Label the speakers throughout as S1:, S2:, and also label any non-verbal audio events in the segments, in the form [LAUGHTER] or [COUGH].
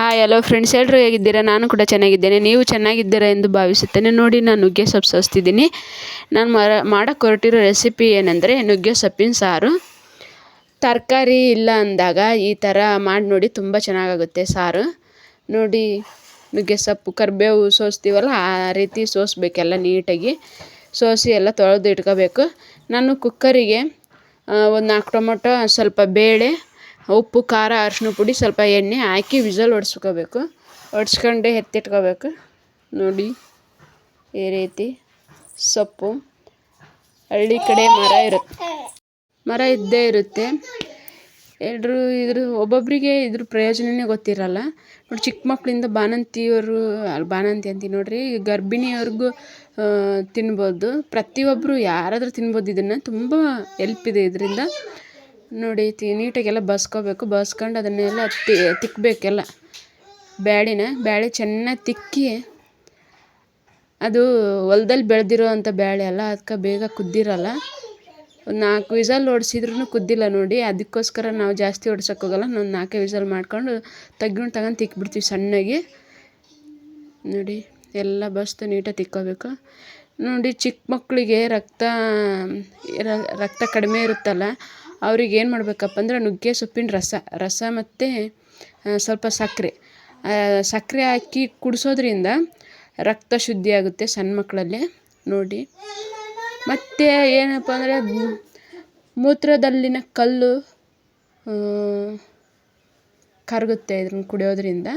S1: Hi hello friends ಎಲ್ಲರೂ ಹೇಗಿದ್ದೀರಾ? ನಾನು ಕೂಡ ಚೆನ್ನಾಗಿದ್ದೇನೆ. ನೀವು ಚೆನ್ನಾಗಿದ್ದೀರಾ ಎಂದು ಭಾವಿಸುತ್ತೇನೆ. ನೋಡಿ, ನಾನು ನುಗ್ಗೆ ಸೊಪ್ಪು ಸೋಸ್ತಿದ್ದೀನಿ. ನಾನು ಮರ, ಮಾಡೋಕ್ಕೆ ಹೊರಟಿರೋ ರೆಸಿಪಿ ಏನಂದರೆ ನುಗ್ಗೆ ಸೊಪ್ಪಿನ ಸಾರು. ತರಕಾರಿ ಇಲ್ಲ ಅಂದಾಗ ಈ ಥರ ಮಾಡಿ ನೋಡಿ ತುಂಬ ಚೆನ್ನಾಗಾಗುತ್ತೆ ಸಾರು. ನೋಡಿ, ನುಗ್ಗೆ ಸೊಪ್ಪು, ಕರಿಬೇವು ಸೋಸ್ತೀವಲ್ಲ, ಆ ರೀತಿ ಸೋಸಬೇಕೆಲ್ಲ ನೀಟಾಗಿ. ಸೋಸಿ ಎಲ್ಲ ತೊಳೆದು ಇಟ್ಕೋಬೇಕು. ನಾನು ಕುಕ್ಕರಿಗೆ ಒಂದು ನಾಲ್ಕು ಟೊಮೊಟೊ, ಸ್ವಲ್ಪ ಬೇಳೆ ಉಪ್ಪು, ಖಾರ ಅರಿಶಿನ ಪುಡಿ ಸ್ವಲ್ಪ ಎಣ್ಣೆ ಹಾಕಿ ವಿಸಲ್ ಹೊಡ್ಸ್ಕೋಬೇಕು ಹೊಡ್ಸ್ಕೊಂಡು ಎತ್ತಿಟ್ಕೋಬೇಕು. ನೋಡಿ, ಈ ರೀತಿ ಸೊಪ್ಪು, ಹಳ್ಳಿ ಕಡೆ ಮರ ಇರುತ್ತೆ. ಮರ ಇದ್ದೇ ಇರುತ್ತೆ. ಎಲ್ಲರೂ ಇದ್ರ ಒಬ್ಬೊಬ್ಬರಿಗೆ ಇದ್ರ ಪ್ರಯೋಜನವೇ ಗೊತ್ತಿರಲ್ಲ. ನೋಡಿ, ಚಿಕ್ಕ ಮಕ್ಕಳಿಂದ ಬಾಣಂತಿಯವರು ಬಾಣಂತಿ ಅಂತೀವಿ ನೋಡಿರಿ, ಗರ್ಭಿಣಿಯವ್ರಿಗೂ ತಿನ್ಬೋದು. ಪ್ರತಿಯೊಬ್ಬರು ಯಾರಾದರೂ ತಿನ್ಬೋದು. ಇದನ್ನು ತುಂಬ ಎಲ್ಪ್ ಇದೆ ಇದರಿಂದ. ನೋಡಿ, ತಿ, ನೀಟಾಗೆಲ್ಲ ಬಸ್ಕೋಬೇಕು. ಬಸ್ಕೊಂಡು ಅದನ್ನೆಲ್ಲ ತಿ ತಿಕ್ಕಬೇಕೆಲ್ಲ ಬ್ಯಾಳಿನ, ಬ್ಯಾಳಿ ಚೆನ್ನಾಗಿ ತಿಕ್ಕಿ, ಅದು ಹೊಲ್ದಲ್ಲಿ ಬೆಳೆದಿರೋ ಅಂಥ ಬ್ಯಾಳೆ ಅಲ್ಲ ಅದಕ್ಕೆ ಬೇಗ ಕುದ್ದಿರಲ್ಲ. ಒಂದು ನಾಲ್ಕು ವಿಸಲ್ ಹೊಡ್ಸಿದ್ರೂ ಕುದ್ದಿಲ್ಲ ನೋಡಿ, ಅದಕ್ಕೋಸ್ಕರ ನಾವು ಜಾಸ್ತಿ ಹೊಡ್ಸೋಕೆ ಹೋಗಲ್ಲ. ಒಂದು ನಾಲ್ಕೇ ವಿಸಲ್ ಮಾಡ್ಕೊಂಡು ತಗ್ಗಿನ ತಗೊಂಡು ತಿಕ್ಬಿಡ್ತೀವಿ ಸಣ್ಣಗೆ. ನೋಡಿ, ಎಲ್ಲ ಬಸ್ತು ನೀಟಾಗಿ ತಿಕ್ಕೋಬೇಕು. ನೋಡಿ ಚಿಕ್ಕ ಮಕ್ಕಳಿಗೆ ರಕ್ತ ರಕ್ತ ಕಡಿಮೆ ಇರುತ್ತಲ್ಲ ಅವ್ರಿಗೆ ಏನು ಮಾಡಬೇಕಪ್ಪ ಅಂದ್ರೆ ನುಗ್ಗೆ, ಸೊಪ್ಪಿನ ರಸ ರಸ ಮತ್ತು ಸ್ವಲ್ಪ ಸಕ್ಕರೆ ಸಕ್ಕರೆ ಹಾಕಿ ಕುಡಿಸೋದ್ರಿಂದ ರಕ್ತ ಶುದ್ಧಿ ಆಗುತ್ತೆ ಸಣ್ಣ ಮಕ್ಕಳಲ್ಲಿ, ನೋಡಿ. ಮತ್ತು ಏನಪ್ಪ ಅಂದರೆ ಮೂತ್ರದಲ್ಲಿನ ಕಲ್ಲು ಕರಗುತ್ತೆ ಇದನ್ನು ಕುಡಿಯೋದ್ರಿಂದ.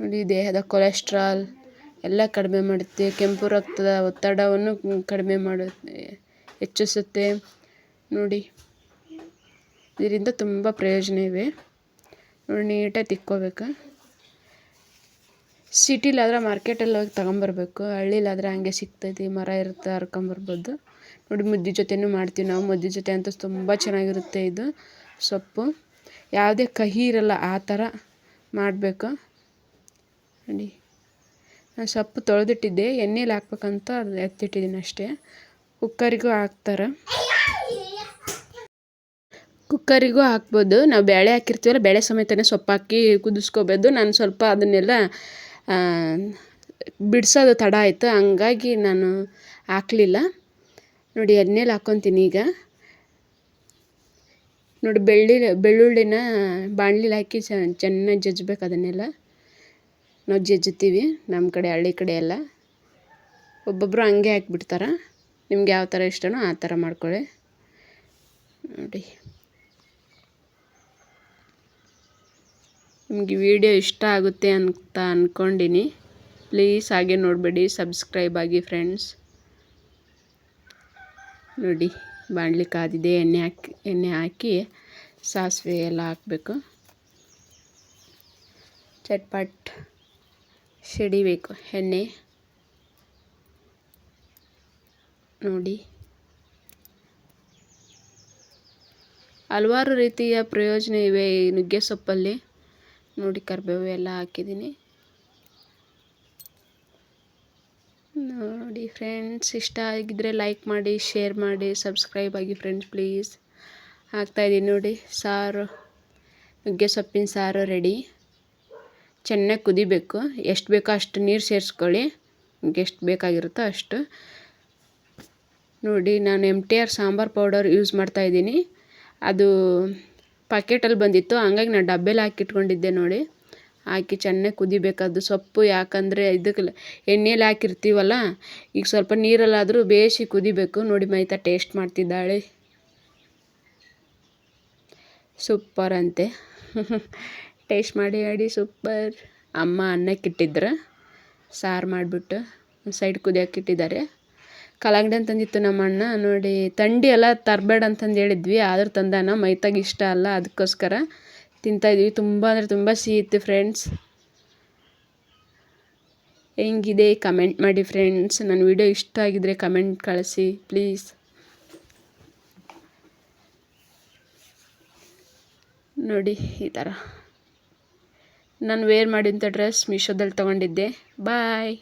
S1: ನೋಡಿ, ದೇಹದ ಕೊಲೆಸ್ಟ್ರಾಲ್ ಎಲ್ಲ ಕಡಿಮೆ ಮಾಡುತ್ತೆ, ಕೆಂಪು ರಕ್ತದ ಒತ್ತಡವನ್ನು ಕಡಿಮೆ ಮಾಡುತ್ತೆ ಹೆಚ್ಚಿಸುತ್ತೆ. ನೋಡಿ. ಇದರಿಂದ ತುಂಬ ಪ್ರಯೋಜನ ಇವೆ. ನೋಡಿ, ನೀಟಾಗಿ ತಿಕ್ಕೋಬೇಕು. ಸಿಟಿಲಾದ್ರೆ ಮಾರ್ಕೆಟಲ್ಲಿ ಹೋಗಿ ತಗೊಂಬರ್ಬೇಕು. ಹಳ್ಳಿಲಾದ್ರೆ ಹಂಗೆ ಸಿಗ್ತೈತಿ ಮರ ಇರುತ್ತೆ ಹರ್ಕೊಂಬರ್ಬೋದು ನೋಡಿ, ಮುದ್ದೆ ಜೊತೆನೂ ಮಾಡ್ತೀವಿ ನಾವು. ಮುದ್ದೆ ಜೊತೆ ಅಂತ ತುಂಬ ಚೆನ್ನಾಗಿರುತ್ತೆ ಇದು ಸೊಪ್ಪು. ಯಾವುದೇ ಕಹಿ ಇರಲ್ಲ, ಆ ಥರ ಮಾಡಬೇಕು. ನೋಡಿ, ನಾನು ಸೊಪ್ಪು ತೊಳೆದಿಟ್ಟಿದ್ದೆ. ಎಣ್ಣೆಲಿ ಹಾಕ್ಬೇಕಂತ ಅದು ಎತ್ತಿಟ್ಟಿದ್ದೀನಿ ಅಷ್ಟೇ. ಕುಕ್ಕರಿಗೂ ಹಾಕ್ತಾರೆ. ಕುಕ್ಕರಿಗೂ ಹಾಕ್ಬೋದು. ನಾವು ಬೇಳೆ ಹಾಕಿರ್ತೀವಲ್ಲ, ಬೇಳೆ ಸಮೇತನೇ ಸೊಪ್ಪು ಹಾಕಿ ಕುದಿಸ್ಕೋಬೋದು ನಾನು ಸ್ವಲ್ಪ ಅದನ್ನೆಲ್ಲ ಬಿಡಿಸೋದು ತಡ ಆಯಿತು. ಹಂಗಾಗಿ ನಾನು ಹಾಕ್ಲಿಲ್ಲ. ನೋಡಿ, ಎಣ್ಣೆಲಿ ಹಾಕ್ಕೊತೀನಿ ಈಗ. ನೋಡಿ, ಬೆಳ್ಳಿ, ಬೆಳ್ಳುಳ್ಳಿನ ಬಾಣಲಿಲಿ ಹಾಕಿ ಚೆನ್ನಾಗಿ ಜಜ್ಬೇಕು ಅದನ್ನೆಲ್ಲ. ನಾವು ಜಜ್ಜುತ್ತೀವಿ ನಮ್ಮ ಕಡೆ, ಹಳ್ಳಿ ಕಡೆ ಎಲ್ಲ. ಒಬ್ಬೊಬ್ಬರು ಹಂಗೆ ಹಾಕಿಬಿಡ್ತಾರೆ. ನಿಮ್ಗೆ ಯಾವ ಥರ ಇಷ್ಟನೋ ಆ ಥರ ಮಾಡ್ಕೊಳ್ಳಿ. ನೋಡಿ. ನಿಮಗೆ ವಿಡಿಯೋ ಇಷ್ಟ ಆಗುತ್ತೆ ಅಂತ ಅಂದ್ಕೊಂಡಿನಿ ಪ್ಲೀಸ್ ಹಾಗೆ ನೋಡಬೇಡಿ, ಸಬ್ಸ್ಕ್ರೈಬ್ ಆಗಿ ಫ್ರೆಂಡ್ಸ್. ನೋಡಿ, ಬಾಣಲಿ ಕಾದಿದೆ, ಎಣ್ಣೆ ಹಾಕಿ ಎಣ್ಣೆ ಹಾಕಿ ಸಾಸಿವೆ ಎಲ್ಲ ಹಾಕಬೇಕು. ಚಟ್ಪಟ್ ಸಿಡಿಬೇಕು ಎಣ್ಣೆ. ನೋಡಿ. ಹಲವಾರು ರೀತಿಯ ಪ್ರಯೋಜನ ಇವೆ ಈ ನುಗ್ಗೆ ಸೊಪ್ಪಲ್ಲಿ. ನೋಡಿ ಕರಿಬೇವು ಎಲ್ಲ ಹಾಕಿದ್ದೀನಿ. ನೋಡಿ ಫ್ರೆಂಡ್ಸ್ ಇಷ್ಟ ಆಗಿದ್ದರೆ ಲೈಕ್ ಮಾಡಿ ಶೇರ್ ಮಾಡಿ ಸಬ್ಸ್ಕ್ರೈಬ್ ಆಗಿ ಫ್ರೆಂಡ್ಸ್ ಪ್ಲೀಸ್ ಹಾಕ್ತಾಯಿದ್ದೀನಿ ನೋಡಿ, ಸಾರು, ನುಗ್ಗೆ ಸೊಪ್ಪಿನ ಸಾರು ರೆಡಿ ಚೆನ್ನಾಗಿ ಕುದಿಬೇಕು. ಎಷ್ಟು ಬೇಕೋ ಅಷ್ಟು ನೀರು ಸೇರಿಸ್ಕೊಳ್ಳಿ. ಎಷ್ಟು ಬೇಕಾಗಿರುತ್ತೋ ಅಷ್ಟು. ನೋಡಿ, ನಾನು M T R sambar powder use ಮಾಡ್ತಾಯಿದ್ದೀನಿ ಅದು ಪಾಕೆಟಲ್ಲಿ ಬಂದಿತ್ತು. ಹಂಗಾಗಿ ನಾನು ಡಬ್ಬೆಲಿ ಹಾಕಿಟ್ಕೊಂಡಿದ್ದೆ ನೋಡಿ. ಹಾಕಿ ಚೆನ್ನಾಗಿ ಕುದಿಬೇಕದು ಸೊಪ್ಪು ಯಾಕಂದರೆ ಇದಕ್ಕೆ ಎಣ್ಣೆಲಿ ಹಾಕಿರ್ತೀವಲ್ಲ, ಈಗ ಸ್ವಲ್ಪ ನೀರಲ್ಲಾದರೂ ಬೇಯಿಸಿ ಕುದಿಬೇಕು. ನೋಡಿ ಮೈತಾ ಟೇಸ್ಟ್ ಮಾಡ್ತಿದ್ದಾಳೆ. ಸೂಪರ್ ಅಂತೆ. [LAUGHS] ಟೇಸ್ಟ್ ಮಾಡಿ ಆಡಿ ಸೂಪರ್. ಅಮ್ಮ ಅನ್ನಕ್ಕಿಟ್ಟಿದ್ರು. ಸಾರು ಮಾಡಿಬಿಟ್ಟು ಸೈಡ್ ಕುದಿಯೋಕೆ ಇಟ್ಟಿದ್ದಾರೆ. ಕಲ್ಲಂಗಡಿ ಅಂತಂದಿತ್ತು ನಮ್ಮ ಅಣ್ಣ ನೋಡಿ, ತಂಡಿ ಎಲ್ಲ ತರಬೇಡ ಅಂತಂದು ಹೇಳಿದ್ವಿ. ಆದರೂ ತಂದಾನ. ಮೈತಾಗ ಇಷ್ಟ ಅಲ್ಲ ಅದಕ್ಕೋಸ್ಕರ ತಿಂತಾಯಿದ್ವಿ ತುಂಬ ಅಂದರೆ ತುಂಬ ಸಿಹಿ ಇತ್ತು ಫ್ರೆಂಡ್ಸ್ ಹೆಂಗಿದೆ? ಕಮೆಂಟ್ ಮಾಡಿ ಫ್ರೆಂಡ್ಸ್ ನನ್ನ ವಿಡಿಯೋ ಇಷ್ಟ ಆಗಿದ್ರೆ ಕಮೆಂಟ್ ಕಳಿಸಿ ಪ್ಲೀಸ್ ನೋಡಿ, ಈ ಥರ ನಾನು ವೇರ್ ಮಾಡಿದಂಥ ಡ್ರೆಸ್ ಮೀಶೋದಲ್ಲಿ ತೊಗೊಂಡಿದ್ದೆ. ಬಾಯ್